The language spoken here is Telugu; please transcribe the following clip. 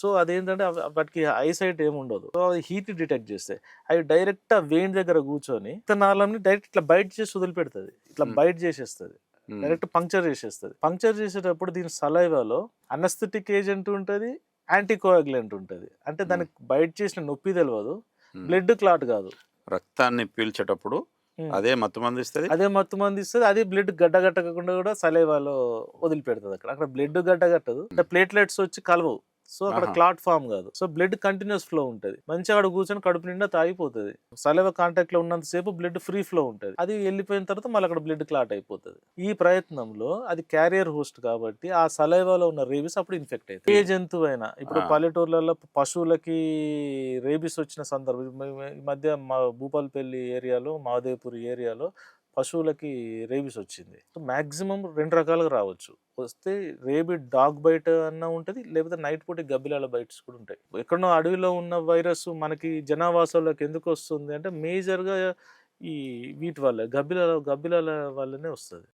సో అదేంటంటే వాటికి ఐసైట్ ఏమి ఉండదు. సో అది హీట్ డిటెక్ట్ చేస్తాయి అవి డైరెక్ట్ ఆ వేడి దగ్గర కూర్చొని విత్తనాలని డైరెక్ట్ ఇట్లా బయట చేసి వదిలిపెడుతుంది. ఇట్లా. బయట చేసేస్తుంది. డైరెక్ట్ పంక్చర్ చేసేస్తుంది. పంక్చర్ చేసేటప్పుడు దీని సలైవాలో అనస్థెటిక్ ఏజెంట్ ఉంటుంది యాంటీకోయాగులెంట్ ఉంటుంది. అంటే దానికి బయట చేసిన నొప్పి తెలియదు. బ్లడ్ క్లాట్ కాదు. రక్తాన్ని పీల్చేటప్పుడు. అదే మత్తు మంది ఇస్తుంది? అదే మత్తు మంది ఇస్తుంది. అదే బ్లడ్ గడ్డ కట్టకుండా కూడా సలైవాలో వదిలిపెడుతుంది అక్కడ. అక్కడ బ్లడ్ గడ్డ కట్టదు అంటే ప్లేట్లెట్స్ వచ్చి కలవవు. సో అక్కడ. క్లాట్ ఫామ్ కాదు. సో బ్లడ్ కంటిన్యూస్ ఫ్లో ఉంటుంది. మంచిగా అక్కడ కూర్చొని కడుపు నిండా తాగిపోతుంది. సలైవ కాంటాక్ట్లో ఉన్నంత సేపు బ్లడ్ ఫ్రీ ఫ్లో ఉంటుంది. అది వెళ్ళిపోయిన తర్వాత మళ్ళీ అక్కడ బ్లడ్ క్లాట్ అయిపోతుంది. ఈ ప్రయత్నంలో అది క్యారియర్ హోస్ట్ కాబట్టి ఆ సలైవాలో ఉన్న రేబీస్ అప్పుడు ఇన్ఫెక్ట్ అవుతుంది ఏ జంతువు అయినా. ఇప్పుడు. పల్లెటూర్లలో పశువులకి రేబీస్ వచ్చిన సందర్భం ఈ మధ్య మా భూపాలపల్లి ఏరియాలో మహదేవ్పూర్ ఏరియాలో పశువులకి రేబీస్ వచ్చింది. మ్యాక్సిమం రెండు రకాలుగా రావచ్చు. వస్తే రేబీ డాగ్ బైట్ అన్న ఉంటుంది లేకపోతే నైట్ పూట గబ్బిలాల బైట్స్ కూడా ఉంటాయి. ఎక్కడో అడవిలో ఉన్న వైరస్ మనకి జనావాసాల్లోకి ఎందుకు వస్తుంది అంటే మేజర్గా ఈ వీటి వల్ల గబ్బిలాల గబ్బిలాల వల్లనే వస్తుంది.